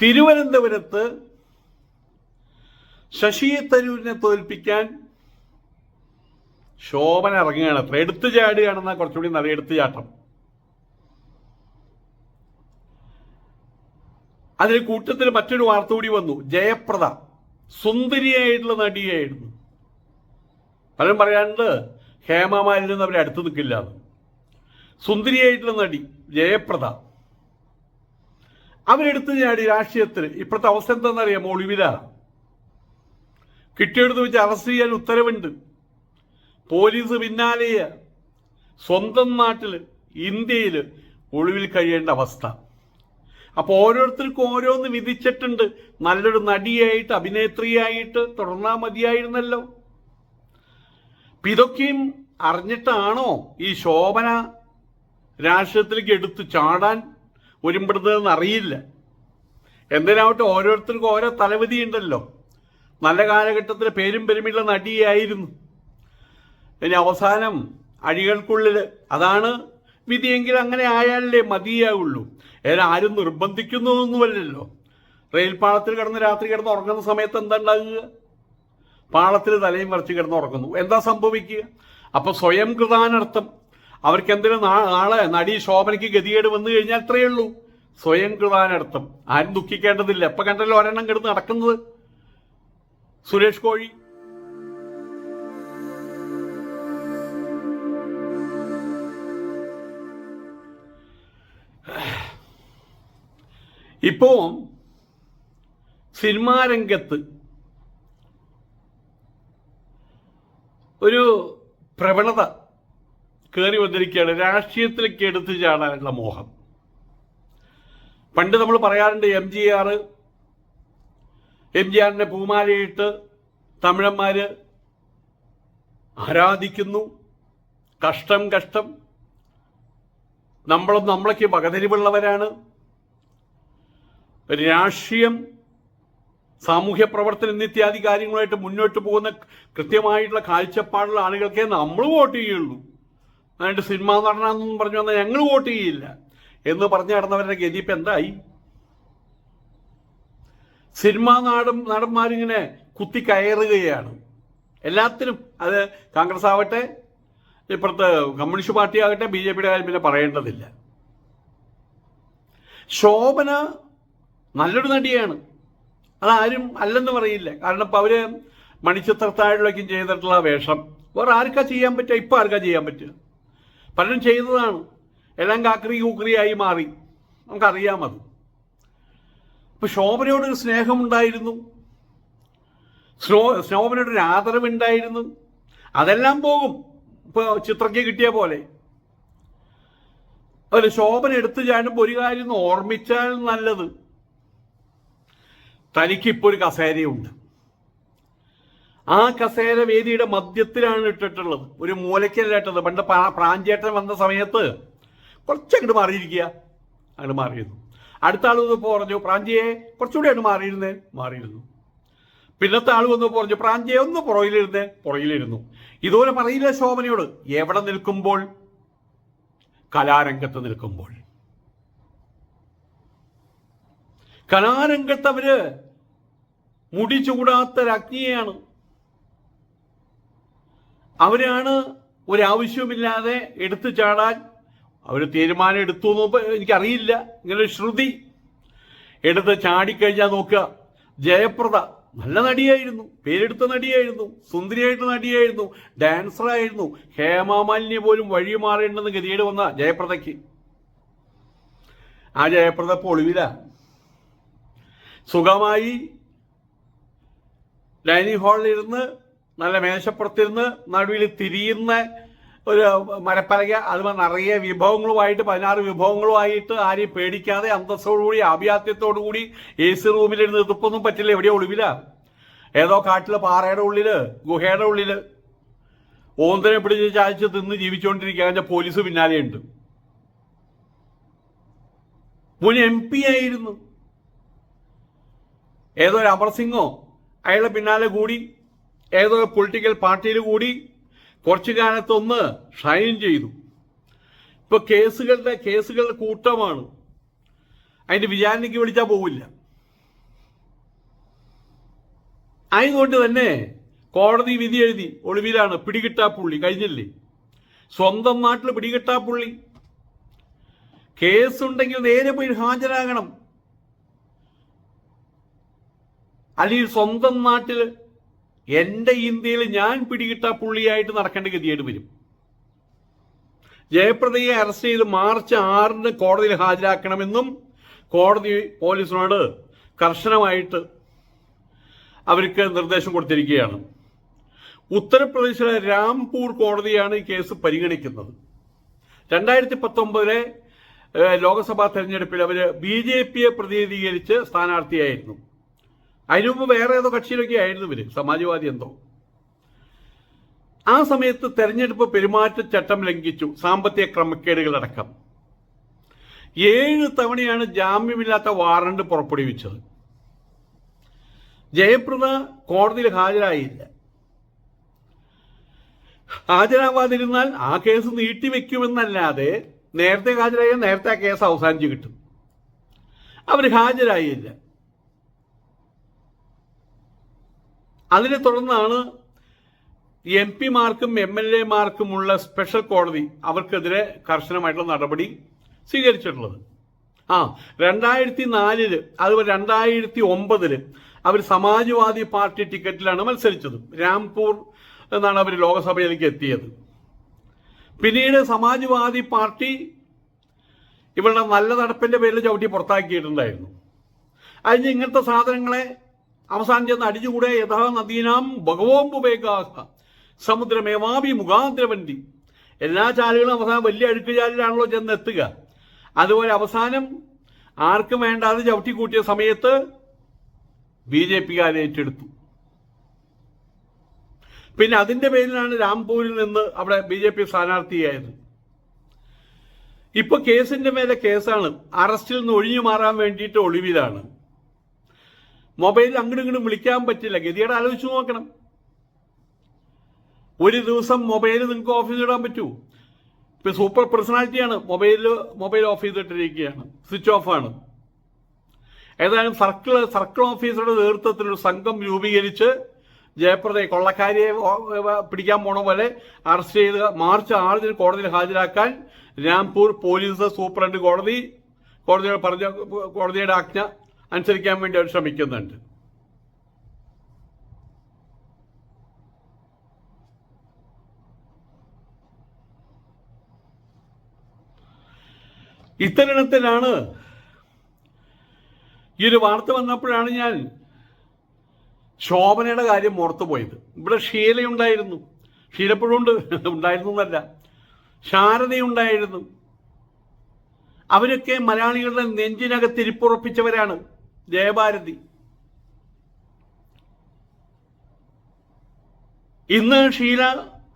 തിരുവനന്തപുരത്ത് ശശി തരൂരിനെ തോൽപ്പിക്കാൻ ശോഭന ഇറങ്ങുകയാണ്. അത്ര എടുത്തു ചാടുകയാണെന്ന കുറച്ചുകൂടി നല്ല എടുത്തു ചാട്ടം. അതിൽ കൂട്ടത്തിൽ മറ്റൊരു വാർത്ത കൂടി വന്നു. ജയപ്രദ സുന്ദരിയായിട്ടുള്ള നടിയായിരുന്നു. പലരും പറയാണ്ട് ഹേമമാരിൽ നിന്ന് അവരെ അടുത്ത് നിൽക്കില്ല സുന്ദരിയായിട്ടുള്ള നടി ജയപ്രദ. അവരെടുത്ത് ചാടി രാഷ്ട്രീയത്തിൽ ഇപ്പോഴത്തെ അവസ്ഥ എന്താണെന്നറിയാമോ? ഒളിവില. കിട്ടിയെടുത്ത് വെച്ച് അറസ്റ്റ് ചെയ്യാൻ ഉത്തരവുണ്ട്. പോലീസ് പിന്നാലെയ സ്വന്തം നാട്ടിൽ ഇന്ത്യയിൽ ഒളിവിൽ കഴിയേണ്ട അവസ്ഥ. അപ്പോൾ ഓരോരുത്തർക്കും ഓരോന്ന് വിധിച്ചിട്ടുണ്ട്. നല്ലൊരു നടിയായിട്ട് അഭിനേത്രിയായിട്ട് തുടർന്നാൽ മതിയായിരുന്നല്ലോ. ഇതൊക്കെയും അറിഞ്ഞിട്ടാണോ ഈ ശോഭന രാഷ്ട്രീയത്തിലേക്ക് എടുത്തു ചാടാൻ ഒരുമ്പെടുന്നതെന്ന് അറിയില്ല എന്തിനാവട്ടെ ഓരോരുത്തർക്കും ഓരോ തലവിധി ഉണ്ടല്ലോ നല്ല കാലഘട്ടത്തിൽ പേരും പെരുമയുള്ള നടിയായിരുന്നു. ഇനി അവസാനം അഴികൾക്കുള്ളിൽ അതാണ് വിധിയെങ്കിൽ അങ്ങനെ ആയാലേ മതിയാവുള്ളൂ. ഏതാ ആരും നിർബന്ധിക്കുന്നതൊന്നുമല്ലല്ലോ. റെയിൽ പാളത്തിൽ കിടന്ന് രാത്രി കിടന്ന് ഉറങ്ങുന്ന സമയത്ത് എന്താ ഉണ്ടാകുക പാളത്തിൽ തലയും വരച്ച് കിടന്ന് ഉറങ്ങുന്നു. എന്താ സംഭവിക്കുക? അപ്പൊ സ്വയം കൃതാനർത്ഥം. അവർക്ക് എന്തിനും നാളെ നടി ശോഭനയ്ക്ക് ഗതികേട് വന്നു കഴിഞ്ഞാൽ അത്രയേ ഉള്ളൂ. സ്വയം കൃതാനർത്ഥം ആരും ദുഃഖിക്കേണ്ടതില്ല. ഇപ്പൊ കണ്ടല്ലോ ഒരെണ്ണം കിടന്ന് നടക്കുന്നത്. സുരേഷ് കോഴി. ഇപ്പോ സിനിമാ രംഗത്ത് ഒരു പ്രവണത കയറി വന്നിരിക്കുകയാണ്. രാഷ്ട്രീയത്തിലേക്ക് എടുത്തു ചാടാനുള്ള മോഹം. പണ്ട് നമ്മൾ പറയാറുണ്ട് M G R M G ആറിന്റെ പൂമാലയിട്ട് തമിഴന്മാര് ആരാധിക്കുന്നു. കഷ്ടം കഷ്ടം. നമ്മളും നമ്മളൊക്കെ വകതിരിവുള്ളവരാണ് രാഷ്ട്രീയം സാമൂഹ്യ പ്രവർത്തനം എന്നിത്യാദി കാര്യങ്ങളുമായിട്ട് മുന്നോട്ട് പോകുന്ന കൃത്യമായിട്ടുള്ള കാഴ്ചപ്പാടുള്ള ആളുകൾക്കേ നമ്മൾ വോട്ട് ചെയ്യുള്ളൂ. അതുകൊണ്ട് സിനിമാ നടനാണെന്നും പറഞ്ഞു വന്നാൽ ഞങ്ങൾ വോട്ട് ചെയ്യില്ല. എന്ന് പറഞ്ഞു നടന്നവരുടെ ഗതി എന്തായി? സിനിമാ നാടും നടന്മാരിങ്ങനെ കുത്തി കയറുകയാണ്. എല്ലാത്തിനും അത് കോൺഗ്രസ് ആവട്ടെ ഇപ്പുറത്ത് കമ്മ്യൂണിസ്റ്റ് പാർട്ടി ആകട്ടെ ബി ജെ പിയുടെ കാര്യം പിന്നെ പറയേണ്ടതില്ല. ശോഭന നല്ലൊരു നടിയാണ്. അതാരും അല്ലെന്ന് പറയില്ല. കാരണം ഇപ്പം അവർ മണിച്ചിത്രത്താഴിലേക്കും ചെയ്തിട്ടുള്ള വേഷം. വേറെ ആർക്കാ ചെയ്യാൻ പറ്റുക? ഇപ്പം ആർക്കാ ചെയ്യാൻ പറ്റുക? പലരും ചെയ്തതാണ്. എല്ലാം കാക്കറി കൂക്രിയായി മാറി. നമുക്കറിയാം അത്. ഇപ്പൊ ശോഭനയോടൊരു സ്നേഹമുണ്ടായിരുന്നു. സ്നോ ശോഭനയോടൊരു ആദരവുണ്ടായിരുന്നു. അതെല്ലാം പോകും. ഇപ്പൊ ചിത്രയ്ക്ക് കിട്ടിയ പോലെ. അതുപോലെ ശോഭന എടുത്തു ചാടുമ്പോൾ ഒരു കാര്യം ഓർമ്മിച്ചാൽ നല്ലത്. തനിക്കിപ്പോൾ ഒരു കസേരയുണ്ട്. ആ കസേര വേദിയുടെ മധ്യത്തിലാണ് ഇട്ടിട്ടുള്ളത്. ഒരു മൂലയ്ക്കല്ല പണ്ട് പ്രാഞ്ചേട്ടൻ വന്ന സമയത്ത് കുറച്ചങ്ങോട്ട് മാറിയിരിക്കുക. അങ്ങോട്ട് മാറിയിരുന്നു. അടുത്ത ആൾ വന്നപ്പോൾ പറഞ്ഞു പ്രാഞ്ചിയെ കുറച്ചുകൂടി അങ്ങോട്ട് മാറിയിരുന്നേ. മാറിയിരുന്നു. പിന്നത്തെ ആൾ വന്ന് പറഞ്ഞു പ്രാഞ്ചിയെ ഒന്ന് പുറകിലിരുന്നേ. പുറയിലിരുന്നു ഇതുപോലെ പറയില്ല ശോഭനയോട്? എവിടെ നിൽക്കുമ്പോൾ? കലാരംഗത്ത് നിൽക്കുമ്പോൾ. കലാരംഗത്ത് അവർ മുടി ചൂടാത്ത അഗ്നിയാണ് അവരാണ് ഒരാവശ്യവുമില്ലാതെ എടുത്തു ചാടാൻ അവർ തീരുമാനം എടുത്തു എന്ന് എനിക്കറിയില്ല. ഇങ്ങനെ ശ്രുതി എടുത്ത് ചാടിക്കഴിഞ്ഞാൽ നോക്കുക. ജയപ്രദ നല്ല നടിയായിരുന്നു. പേരെടുത്ത നടിയായിരുന്നു. സുന്ദരിയായിട്ട് നടിയായിരുന്നു. ഡാൻസറായിരുന്നു. ഹേമാമാലിന്യ പോലും വഴി മാറേണ്ടെന്ന് ഗതികേട് വന്ന ജയപ്രദയ്ക്ക്. ആ ജയപ്രദ ഇപ്പോൾ ഒളിവില. സുഖമായി ഡൈനിങ് ഹാളിൽ ഇരുന്ന് നല്ല മേശപ്പുറത്തിരുന്ന് നടുവിൽ തിരിയുന്ന ഒരു മരപ്പലക അത് നിറയെ വിഭവങ്ങളുമായിട്ട് പതിനാറ് വിഭവങ്ങളുമായിട്ട് ആരെയും പേടിക്കാതെ അന്തസ്സോടുകൂടി ആഭിയാത്യത്തോടുകൂടി എ സി റൂമിലിരുന്ന് ഇതിപ്പൊന്നും പറ്റില്ല. എവിടെയോ ഒളിവില? ഏതോ കാട്ടിലെ പാറയുടെ ഉള്ളിൽ ഗുഹയുടെ ഉള്ളിൽ. ഓന്തനെ പിടിച്ച് ചായച്ച് തിന്ന് ജീവിച്ചുകൊണ്ടിരിക്കുക അതിന്റെ പോലീസ് പിന്നാലെയുണ്ട്. മുൻ എം പി ആയിരുന്നു. ഏതോ ഒരു അമർസിംഗോ അയാളുടെ പിന്നാലെ കൂടി ഏതോ പൊളിറ്റിക്കൽ പാർട്ടിയിൽ കൂടി കുറച്ചു കാലത്തൊന്ന് ഷൈൻ ചെയ്തു. ഇപ്പൊ കേസുകളുടെ കേസുകളുടെ കൂട്ടമാണ്. അതിന്റെ വിചാരണയ്ക്ക് വിളിച്ചാൽ പോവില്ല. ആയതുകൊണ്ട് തന്നെ കോടതി വിധി എഴുതി ഒളിവിലാണ് പിടികിട്ടാ പുള്ളി കഴിഞ്ഞില്ലേ? സ്വന്തം നാട്ടിൽ പിടികിട്ടാ പുള്ളി. കേസുണ്ടെങ്കിൽ നേരെ പോയി ഹാജരാകണം. അല്ലെങ്കിൽ സ്വന്തം നാട്ടിൽ എന്റെ ഇന്ത്യയിൽ ഞാൻ പിടികിട്ട പുള്ളിയായിട്ട് നടക്കേണ്ട ഗതിയായിട്ട് വരും. ജയപ്രദയെ അറസ്റ്റ് ചെയ്ത് മാർച്ച് ആറിന് കോടതിയിൽ ഹാജരാക്കണമെന്നും കോടതി പോലീസിനോട് കർശനമായിട്ട് അവർക്ക് നിർദ്ദേശം കൊടുത്തിരിക്കുകയാണ്. ഉത്തർപ്രദേശിലെ രാംപൂർ കോടതിയാണ് ഈ കേസ് പരിഗണിക്കുന്നത്. രണ്ടായിരത്തി പത്തൊമ്പതിലെ ലോക്സഭാ തെരഞ്ഞെടുപ്പിൽ അവർ ബി ജെ പിയെ പ്രതിനിധീകരിച്ച് സ്ഥാനാർത്ഥിയായിരുന്നു. അതിനു മുമ്പ് വേറെ ഏതോ കക്ഷിയിലൊക്കെ ആയിരുന്നു ഇവർ സമാജ്വാദി എന്തോ. ആ സമയത്ത് തെരഞ്ഞെടുപ്പ് പെരുമാറ്റച്ചട്ടം ലംഘിച്ചു സാമ്പത്തിക ക്രമക്കേടുകളടക്കം ഏഴ് തവണയാണ് ജാമ്യമില്ലാത്ത വാറണ്ട് പുറപ്പെടുവിച്ചത്. ജയപ്രദ കോടതിയിൽ ഹാജരായില്ല. ഹാജരാവാതിരുന്നാൽ ആ കേസ് നീട്ടിവെക്കുമെന്നല്ലാതെ നേരത്തെ ഹാജരായ നേരത്തെ ആ കേസ് അവസാനിച്ച് കിട്ടും. അവർ ഹാജരായില്ല. അതിനെ തുടർന്നാണ് എം പിമാർക്കും എം എൽ എമാർക്കുമുള്ള സ്പെഷ്യൽ കോടതി അവർക്കെതിരെ കർശനമായിട്ടുള്ള നടപടി സ്വീകരിച്ചിട്ടുള്ളത്. ആ രണ്ടായിരത്തി നാലിൽ അതുപോലെ രണ്ടായിരത്തി ഒമ്പതിൽ അവർ സമാജ്വാദി പാർട്ടി ടിക്കറ്റിലാണ് മത്സരിച്ചത്. രാംപൂർ എന്നാണ് അവർ ലോകസഭയിലേക്ക് എത്തിയത്. പിന്നീട് സമാജ്വാദി പാർട്ടി ഇവരുടെ നല്ല നടപ്പിന്റെ പേരിൽ ചവിട്ടി പുറത്താക്കിയിട്ടുണ്ടായിരുന്നു. അതിന് ഇങ്ങനത്തെ സാധനങ്ങളെ അവസാനം ചെന്ന് അടിച്ചുകൂടെ യഥാ നദീനാം ഭഗവോമ്പുപേകാഹ സമുദ്രമേവാഭി മുഖാന്തരവന്തി. എല്ലാ ചാലുകളും അവസാനം വലിയ അഴുക്ക് ചാലിലാണല്ലോ ചെന്ന് എത്തുക അതുപോലെ അവസാനം ആർക്കും വേണ്ടാതെ ചവിട്ടി കൂട്ടിയ സമയത്ത് ബി ജെ പിക്കാർ ഏറ്റെടുത്തു. പിന്നെ അതിന്റെ പേരിലാണ് രാംപൂരിൽ നിന്ന് അവിടെ ബി ജെ പി സ്ഥാനാർത്ഥിയായത്. ഇപ്പൊ കേസിന്റെ മേലെ കേസാണ്. അറസ്റ്റിൽ നിന്ന് ഒഴിഞ്ഞു മാറാൻ വേണ്ടിയിട്ട് ഒളിവിലാണ്. മൊബൈലിൽ അങ്ങോട്ടും ഇങ്ങോട്ടും വിളിക്കാൻ പറ്റില്ല. ഗതിയുടെ ആലോചിച്ച് നോക്കണം. ഒരു ദിവസം മൊബൈൽ നിങ്ങൾക്ക് ഓഫീസിൽ ഇടാൻ പറ്റൂ. ഇപ്പൊ സൂപ്പർ പേഴ്സണാലിറ്റിയാണ് മൊബൈലിൽ മൊബൈൽ ഓഫ് ചെയ്തിട്ടിരിക്കുകയാണ്. സ്വിച്ച് ഓഫ് ആണ്. ഏതായാലും സർക്കിൾ സർക്കിൾ ഓഫീസറുടെ നേതൃത്വത്തിൽ ഒരു സംഘം രൂപീകരിച്ച് ജയപ്രദയെ കൊള്ളക്കാരിയെ പിടിക്കാൻ പോണ പോലെ അറസ്റ്റ് ചെയ്ത് മാർച്ച് ആറിന് കോടതിയിൽ ഹാജരാക്കാൻ രാംപൂർ പോലീസ് സൂപ്രണ്ട് കോടതി കോടതിയുടെ പറഞ്ഞ കോടതിയുടെ ആജ്ഞ അനുസരിക്കാൻ വേണ്ടി അവർ ശ്രമിക്കുന്നുണ്ട്. ഇത്തരണത്തിലാണ് ഈ ഒരു വാർത്ത വന്നപ്പോഴാണ് ഞാൻ ശോഭനയുടെ കാര്യം ഓർത്തു പോയത്. ഇവിടെ ഷീലയുണ്ടായിരുന്നു. ഷീലപ്പോഴും ഉണ്ട് ഉണ്ടായിരുന്നു എന്നല്ല. ശാരദയുണ്ടായിരുന്നു. അവരൊക്കെ മലയാളികളുടെ നെഞ്ചിനകത്ത് ഇരിപ്പുറപ്പിച്ചവരാണ്. ജയഭാരതി. ഇന്ന് ഷീല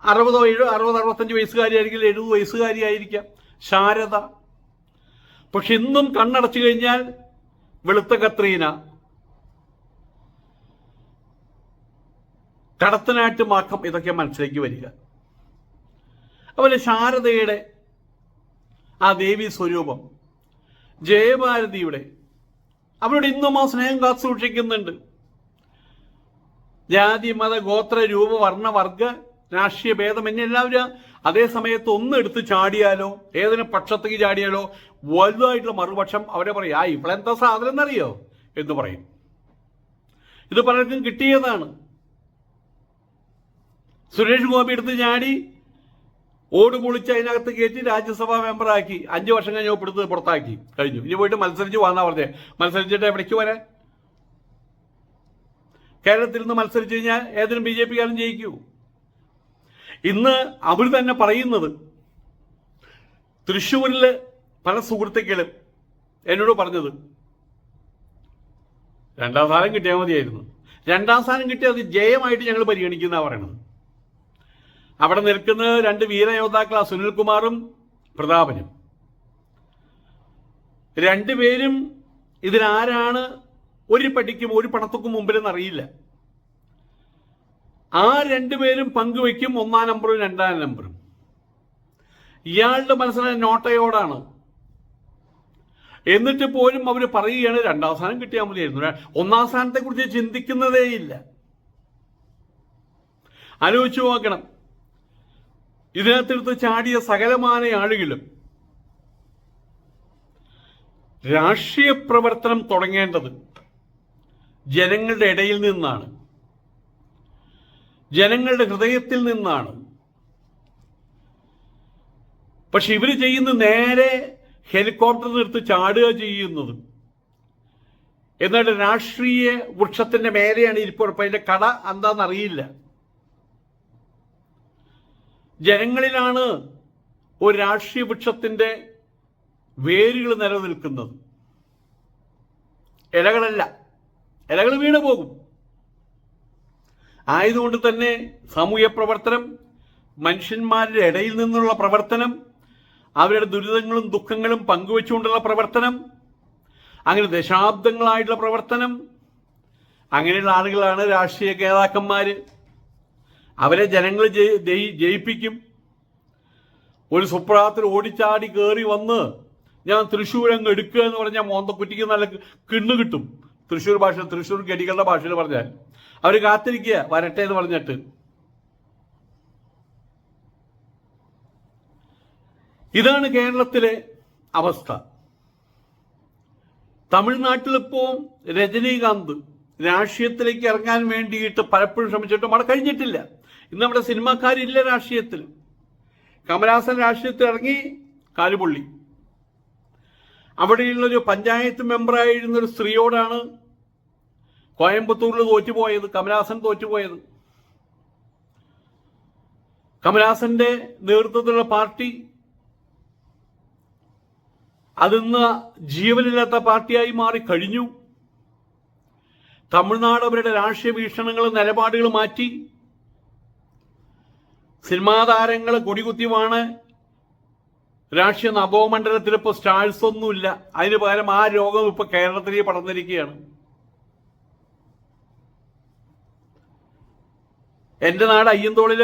അറുപതോ ഏഴോ അറുപത് അറുപത്തഞ്ച് വയസ്സുകാരിയായിരിക്കും എഴുപത് വയസ്സുകാരിയായിരിക്കാം. ശാരദ. പക്ഷെ ഇന്നും കണ്ണടച്ചു കഴിഞ്ഞാൽ വെളുത്ത കത്രീന. കടത്തനാട്ട് മാക്കം ഇതൊക്കെ മനസ്സിലേക്ക് വരിക. അതുപോലെ ശാരദയുടെ ആ ദേവി സ്വരൂപം ജയഭാരതിയുടെ അവരുടെ ഇന്നും ആ സ്നേഹം കാത്തു സൂക്ഷിക്കുന്നുണ്ട് ജാതി മത ഗോത്ര രൂപ വർണ വർഗ രാഷ്ട്രീയ ഭേദം എന്നെ എല്ലാവരും അതേ സമയത്ത് ഒന്ന് എടുത്ത് ചാടിയാലോ ഏതിനും പക്ഷത്തേക്ക് ചാടിയാലോ വലുതായിട്ടുള്ള മറുപക്ഷം അവരെ പറയും ആ ഇവളെന്താ സാധനം എന്നറിയോ? എന്ന് പറയും. ഇത് പലർക്കും കിട്ടിയതാണ്. സുരേഷ് ഗോപി എടുത്ത് ചാടി ഓട് പൊളിച്ച് അതിനകത്ത് കയറ്റി രാജ്യസഭാ മെമ്പറാക്കി. അഞ്ചു വർഷം കഴിഞ്ഞ് എടുത്ത് പുറത്താക്കി. കഴിഞ്ഞു. ഇനി പോയിട്ട് മത്സരിച്ച് വന്നാ പറഞ്ഞേ. മത്സരിച്ചിട്ട് എവിടേക്ക് വരാൻ കേരളത്തിൽ നിന്ന് മത്സരിച്ചു കഴിഞ്ഞാൽ ഏതെങ്കിലും ബി ജെ പിക്കാരും ജയിക്കൂ. ഇന്ന് അവർ തന്നെ പറയുന്നത് തൃശ്ശൂരിൽ പല സുഹൃത്തുക്കളും എന്നോട് പറഞ്ഞത്. രണ്ടാം സ്ഥാനം കിട്ടിയാൽ മതിയായിരുന്നു. രണ്ടാം സ്ഥാനം കിട്ടിയത് ജയമായിട്ട് ഞങ്ങൾ പരിഗണിക്കുന്ന പറയണത്. അവിടെ നിൽക്കുന്നത് രണ്ട് വീരയോദ്ധാക്കളാണ് സുനിൽകുമാറും പ്രതാപനും. രണ്ടുപേരും ഇതിനാരാണ് ഒരു പടിക്കും ഒരു പണത്തുക്കും മുമ്പിലെന്ന് അറിയില്ല ആ രണ്ടുപേരും പങ്കുവെക്കും ഒന്നാം നമ്പറും രണ്ടാം നമ്പറും. ഇയാളുടെ മനസ്സിലായ നോട്ടയോടാണ്. എന്നിട്ട് പോലും അവർ പറയുകയാണ് രണ്ടാം സ്ഥാനം കിട്ടിയാൽ മതിയായിരുന്നു. ഒന്നാം സ്ഥാനത്തെ കുറിച്ച് ചിന്തിക്കുന്നതേയില്ല. ആലോചിച്ചു നോക്കണം. ഇതിനകത്തെടുത്ത് ചാടിയ സകലമാന ആളുകളും രാഷ്ട്രീയ പ്രവർത്തനം തുടങ്ങേണ്ടത് ജനങ്ങളുടെ ഇടയിൽ നിന്നാണ്. ജനങ്ങളുടെ ഹൃദയത്തിൽ നിന്നാണ്. പക്ഷെ ഇവർ ചെയ്യുന്ന നേരെ ഹെലികോപ്റ്ററിൽ എടുത്ത് ചാടുക ചെയ്യുന്നത്. എന്നിട്ട് രാഷ്ട്രീയ വൃക്ഷത്തിന്റെ മേലെയാണ് ഇരിപ്പുറപ്പ് അതിന്റെ കട എന്താണെന്നറിയില്ല. ജനങ്ങളിലാണ് ഒരു രാഷ്ട്രീയ വൃക്ഷത്തിന്റെ വേരുകൾ നിലനിൽക്കുന്നത്. ഇലകളല്ല. ഇലകൾ വീണ് പോകും. ആയതുകൊണ്ട് തന്നെ സാമൂഹ്യ പ്രവർത്തനം മനുഷ്യന്മാരുടെ ഇടയിൽ നിന്നുള്ള പ്രവർത്തനം അവരുടെ ദുരിതങ്ങളും ദുഃഖങ്ങളും പങ്കുവെച്ചുകൊണ്ടുള്ള പ്രവർത്തനം അങ്ങനെ ദശാബ്ദങ്ങളായിട്ടുള്ള പ്രവർത്തനം അങ്ങനെയുള്ള ആളുകളാണ് രാഷ്ട്രീയ നേതാക്കന്മാര്. അവരെ ജനങ്ങൾ ജയി- ജയി- ജയിപ്പിക്കും. ഒരു സുപ്രഭാതത്തിൽ ഓടിച്ചാടി കയറി വന്ന് ഞാൻ തൃശ്ശൂർ അങ്ങ് എടുക്കുക എന്ന് പറഞ്ഞാൽ മോന്തക്കുറ്റിക്ക് നല്ല കിണ്ണു കിട്ടും. തൃശ്ശൂർ ഭാഷ തൃശ്ശൂർ ഗടികളുടെ ഭാഷയിൽ പറഞ്ഞാൽ. അവർ കാത്തിരിക്കുക വരട്ടെ എന്ന് പറഞ്ഞിട്ട്. ഇതാണ് കേരളത്തിലെ അവസ്ഥ. തമിഴ്നാട്ടിലിപ്പോ രജനീകാന്ത് രാഷ്ട്രീയത്തിലേക്ക് ഇറങ്ങാൻ വേണ്ടിയിട്ട് പലപ്പോഴും ശ്രമിച്ചിട്ടും അവിടെ കഴിഞ്ഞിട്ടില്ല. ഇന്ന് നമ്മുടെ സിനിമാക്കാരില്ല രാഷ്ട്രീയത്തിൽ. കമലഹാസൻ രാഷ്ട്രീയത്തിൽ ഇറങ്ങി കാലുപൊള്ളി. അവിടെയുള്ളൊരു പഞ്ചായത്ത് മെമ്പറായിരുന്ന ഒരു സ്ത്രീയോടാണ് കോയമ്പത്തൂരിൽ തോറ്റുപോയത് കമലഹാസൻ തോറ്റുപോയത്. കമലഹാസന്റെ നേതൃത്വത്തിലുള്ള പാർട്ടി അതിന്ന് ജീവനില്ലാത്ത പാർട്ടിയായി മാറി കഴിഞ്ഞു. തമിഴ്നാട് അവരുടെ രാഷ്ട്രീയ വീക്ഷണങ്ങളും നിലപാടുകൾ മാറ്റി. സിനിമാ താരങ്ങൾ കൊടികുത്തിയുമാണ് രാഷ്ട്രീയ നവോമണ്ഡലത്തിൽ ഇപ്പോൾ സ്റ്റാഴ്സ് ഒന്നുമില്ല അതിന് പകരം ആ രോഗം ഇപ്പൊ കേരളത്തിലേക്ക് പടർന്നിരിക്കുകയാണ്. എന്റെ നാട് അയ്യന്തോളിൽ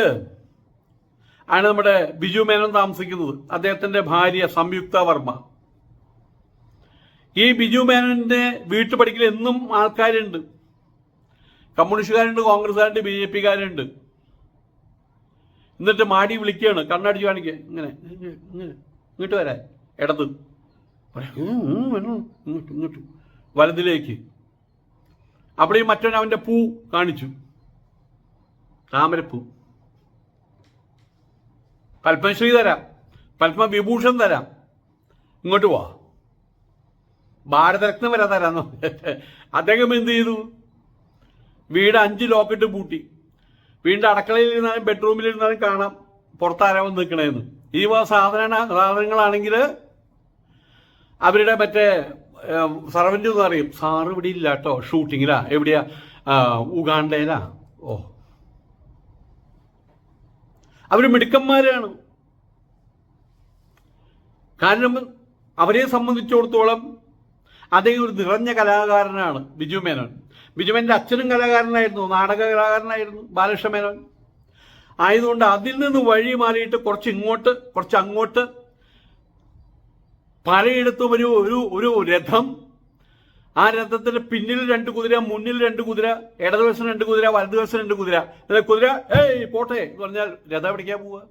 ആണ് നമ്മുടെ ബിജു മേനോൻ താമസിക്കുന്നത്. അദ്ദേഹത്തിന്റെ ഭാര്യ സംയുക്ത വർമ്മ. ഈ ബിജു മേനോന്റെ വീട്ടുപടിക്കൽ എന്നും ആൾക്കാരുണ്ട്. കമ്മ്യൂണിസ്റ്റുകാരുണ്ട് കോൺഗ്രസ്സുകാരുണ്ട് ബി ജെ പിക്കാരുണ്ട്. എന്നിട്ട് മാടി വിളിക്കുകയാണ്. കണ്ണടിച്ച് കാണിക്കുക ഇങ്ങനെ ഇങ്ങോട്ട് വരാൻ. ഇടത്. ഇങ്ങോട്ട് ഇങ്ങോട്ട്. വലതിലേക്ക്. അവിടെയും മറ്റവൻ അവന്റെ പൂ കാണിച്ചു. താമരപ്പൂ. പത്മശ്രീ തരാം. പത്മവിഭൂഷൺ തരാം. ഇങ്ങോട്ട് പോവാ ഭാരതരത്നം വരെ തരാന്ന് അദ്ദേഹം എന്ത് ചെയ്തു? വീട് അഞ്ച് ലോക്കറ്റ് പൂട്ടി. വീടിന്റെ അടക്കളയിൽ ഇരുന്നാലും ബെഡ്റൂമിൽ ഇരുന്നാലും കാണാം പുറത്താരാവും നിൽക്കണേന്ന് ഈ സാധന സാധനങ്ങളാണെങ്കിൽ അവരുടെ മറ്റേ സർവന്റ് എന്ന് പറയും. സാറ് ഇവിടെ ഇല്ല കേട്ടോ ഷൂട്ടിങ്ങിലാ എവിടെയാ? ഉഗാണ്ടയിലാ. ഓ. അവർ മിടുക്കന്മാരാണ്. കാരണം അവരെ സംബന്ധിച്ചിടത്തോളം അദ്ദേഹം ഒരു നിറഞ്ഞ കലാകാരനാണ്. ബിജു മേനോൻ. ബിജുമേന്റെ അച്ഛനും കലാകാരനായിരുന്നു നാടക കലാകാരനായിരുന്നു ബാലകൃഷ്ണമേനോൻ. ആയതുകൊണ്ട് അതിൽ നിന്ന് വഴി മാറിയിട്ട് കുറച്ച് ഇങ്ങോട്ട് കുറച്ച് അങ്ങോട്ട്. പലയിടത്തും ഒരു ഒരു ഒരു രഥം. ആ രഥത്തിന്റെ പിന്നിൽ രണ്ട് കുതിര മുന്നിൽ രണ്ട് കുതിര ഇടതുവശം രണ്ട് കുതിര വലതുവശം രണ്ട് കുതിര. കുതിര ഏയ് പോട്ടെ എന്ന് പറഞ്ഞാൽ രഥം പിടിക്കാൻ പോവുക?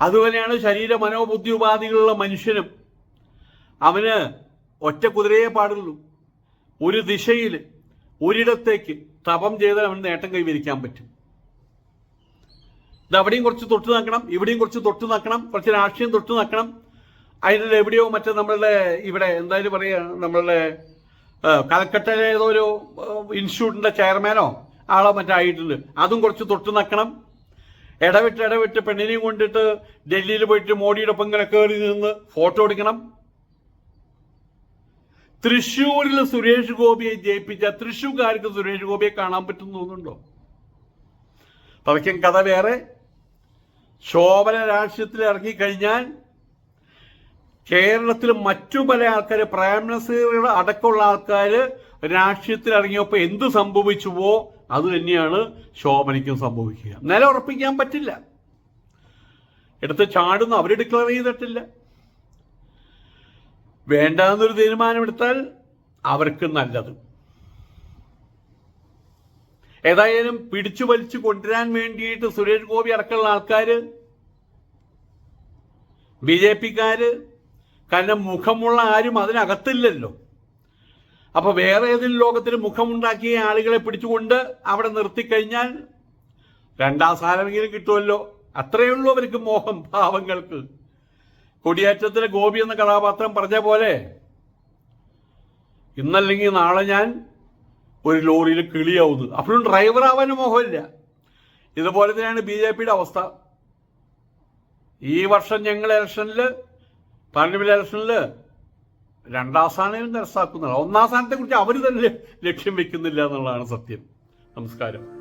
അതുപോലെയാണ് ശരീര മനോബുദ്ധി ഉപാധികളുള്ള മനുഷ്യനും. അവന് ഒറ്റ കുതിരയെ പാടുള്ളൂ. ഒരു ദിശയിൽ ഒരിടത്തേക്ക് തപം ചെയ്താൽ അവന് നേട്ടം കൈവരിക്കാൻ പറ്റും. ഇത് അവിടെയും കുറച്ച് തൊട്ട് നോക്കണം ഇവിടെയും കുറച്ച് തൊട്ട് നോക്കണം കുറച്ച് രാഷ്ട്രീയം തൊട്ട് നോക്കണം അതിന്റെ എവിടെയോ മറ്റേ നമ്മളുടെ ഇവിടെ എന്തായാലും പറയുക നമ്മളുടെ കൽക്കട്ടയിലെ ഏതോ ഒരു ഇൻസ്റ്റിറ്റ്യൂട്ടിന്റെ ചെയർമാനോ ആളോ മറ്റേ ആയിട്ടുണ്ട്. അതും കുറച്ച് തൊട്ട് നക്കണം ഇടവിട്ട് ഇടവിട്ട് പെണ്ണിനെയും കൊണ്ടിട്ട് ഡൽഹിയിൽ പോയിട്ട് മോഡിയുടെ ഒപ്പം ഇങ്ങനെ കയറി നിന്ന് ഫോട്ടോ എടുക്കണം. തൃശ്ശൂരിൽ സുരേഷ് ഗോപിയെ ജയിപ്പിച്ച തൃശ്ശൂർക്കാർക്ക് സുരേഷ് ഗോപിയെ കാണാൻ പറ്റും തോന്നുന്നുണ്ടോ? പതയ്ക്കും കഥ വേറെ. ശോഭന രാഷ്ട്രീയത്തിൽ ഇറങ്ങിക്കഴിഞ്ഞാൽ കേരളത്തിൽ മറ്റു പല ആൾക്കാർ പ്രൈം മിനിസ്റ്റർ അടക്കമുള്ള ആൾക്കാർ രാഷ്ട്രീയത്തിൽ ഇറങ്ങിയപ്പോൾ എന്ത് സംഭവിച്ചുവോ അത് തന്നെയാണ് ശോഭനയ്ക്കും സംഭവിക്കുക. നില ഉറപ്പിക്കാൻ പറ്റില്ല. എടുത്ത് ചാടുന്നു അവർ ഡിക്ലെയർ ചെയ്തിട്ടില്ല. വേണ്ടാന്നൊരു തീരുമാനമെടുത്താൽ അവർക്ക് നല്ലത്. ഏതായാലും പിടിച്ചു വലിച്ചു കൊണ്ടുവരാൻ വേണ്ടിയിട്ട് സുരേഷ് ഗോപി അടക്കമുള്ള ആൾക്കാർ ബി ജെ പിക്കാര് കാരണം മുഖമുള്ള ആരും അതിനകത്തില്ലല്ലോ. അപ്പൊ വേറെ ഏതെങ്കിലും ലോകത്തിന് മുഖമുണ്ടാക്കിയ ആളുകളെ പിടിച്ചുകൊണ്ട് അവിടെ നിർത്തിക്കഴിഞ്ഞാൽ രണ്ടാം സ്ഥാനമെങ്കിലും കിട്ടുമല്ലോ. അത്രയേ ഉള്ളൂ അവർക്ക് മോഹം പാവങ്ങൾക്ക്. കൊടിയേറ്റത്തിലെ ഗോപി എന്ന കഥാപാത്രം പറഞ്ഞ പോലെ ഇന്നല്ലെങ്കിൽ നാളെ ഞാൻ ഒരു ലോറിയിൽ കിളിയാവുന്നു. അപ്പോഴും ഡ്രൈവർ ആവാനും മോഹമില്ല. ഇതുപോലെ തന്നെയാണ് ബി ജെ പിയുടെ അവസ്ഥ. ഈ വർഷം ഞങ്ങൾ ഇലക്ഷനിൽ പാർലമെന്റ് ഇലക്ഷനിൽ രണ്ടാം സ്ഥാനം കരസ്ഥാക്കുന്നില്ല ഒന്നാം സ്ഥാനത്തെ കുറിച്ച് അവർ തന്നെ ലക്ഷ്യം വെക്കുന്നില്ല എന്നുള്ളതാണ് സത്യം. നമസ്കാരം.